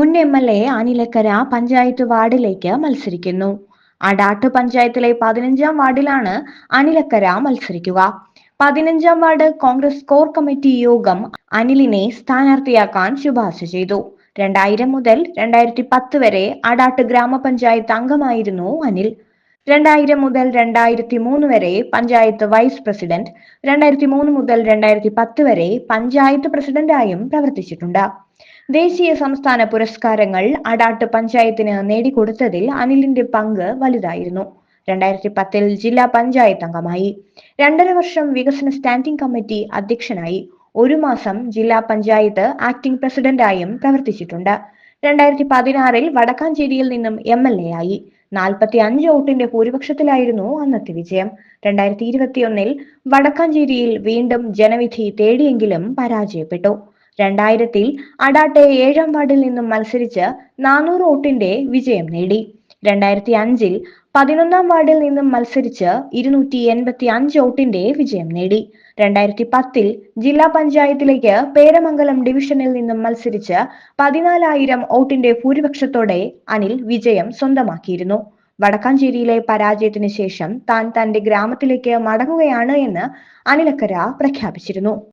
മുൻ M L A Anilakkara panchayat വാർഡിലേക്ക് മത്സരിക്കുന്നു. അടാട്ട് പഞ്ചായത്തിലെ പതിനഞ്ചാം വാർഡിലാണ് അനിലക്കര മത്സരിക്കുക. പതിനഞ്ചാം വാർഡ് കോൺഗ്രസ് കോർ കമ്മിറ്റി യോഗം അനിലിനെ സ്ഥാനാർത്ഥിയാക്കാൻ ശുപാർശ ചെയ്തു. രണ്ടായിരം മുതൽ രണ്ടായിരത്തി പത്ത് വരെ അടാട്ട് ഗ്രാമപഞ്ചായത്ത് അംഗമായിരുന്നു അനിൽ. രണ്ടായിരം മുതൽ രണ്ടായിരത്തി മൂന്ന് വരെ പഞ്ചായത്ത് വൈസ് പ്രസിഡന്റ്. രണ്ടായിരത്തി മൂന്ന് മുതൽ രണ്ടായിരത്തി പത്ത് വരെ പഞ്ചായത്ത് പ്രസിഡന്റായും പ്രവർത്തിച്ചിട്ടുണ്ട്. ദേശീയ സംസ്ഥാന പുരസ്കാരങ്ങൾ അടാട്ട് പഞ്ചായത്തിന് നേടിക്കൊടുത്തതിൽ അനിലിന്റെ പങ്ക് വലുതായിരുന്നു. രണ്ടായിരത്തി പത്തിൽ ജില്ലാ പഞ്ചായത്ത് അംഗമായി. രണ്ടര വർഷം വികസന സ്റ്റാൻഡിംഗ് കമ്മിറ്റി അധ്യക്ഷനായി. ഒരു മാസം ജില്ലാ പഞ്ചായത്ത് ആക്ടിംഗ് പ്രസിഡന്റായും പ്രവർത്തിച്ചിട്ടുണ്ട്. രണ്ടായിരത്തി പതിനാറിൽ വടക്കാഞ്ചേരിയിൽ നിന്നും എം എൽ എ ആയി. നാൽപ്പത്തി അഞ്ച് വോട്ടിന്റെ ഭൂരിപക്ഷത്തിലായിരുന്നു അന്നത്തെ വിജയം. രണ്ടായിരത്തി ഇരുപത്തിയൊന്നിൽ വടക്കാഞ്ചേരിയിൽ വീണ്ടും ജനവിധി തേടിയെങ്കിലും പരാജയപ്പെട്ടു. രണ്ടായിരത്തിൽ അടാട്ടെ ഏഴാം വാർഡിൽ നിന്നും മത്സരിച്ച് നാനൂറ് വോട്ടിന്റെ വിജയം നേടി. രണ്ടായിരത്തി അഞ്ചിൽ പതിനൊന്നാം വാർഡിൽ നിന്നും മത്സരിച്ച് ഇരുന്നൂറ്റി എൺപത്തി അഞ്ച് വോട്ടിന്റെ വിജയം നേടി. രണ്ടായിരത്തി പത്തിൽ ജില്ലാ പഞ്ചായത്തിലേക്ക് പേരമംഗലം ഡിവിഷനിൽ നിന്നും മത്സരിച്ച് പതിനാലായിരം വോട്ടിന്റെ ഭൂരിപക്ഷത്തോടെ അനിൽ വിജയം സ്വന്തമാക്കിയിരുന്നു. വടക്കാഞ്ചേരിയിലെ പരാജയത്തിന് ശേഷം താൻ തന്റെ ഗ്രാമത്തിലേക്ക് മടങ്ങുകയാണ് എന്ന് അനിലക്കര പ്രഖ്യാപിച്ചിരുന്നു.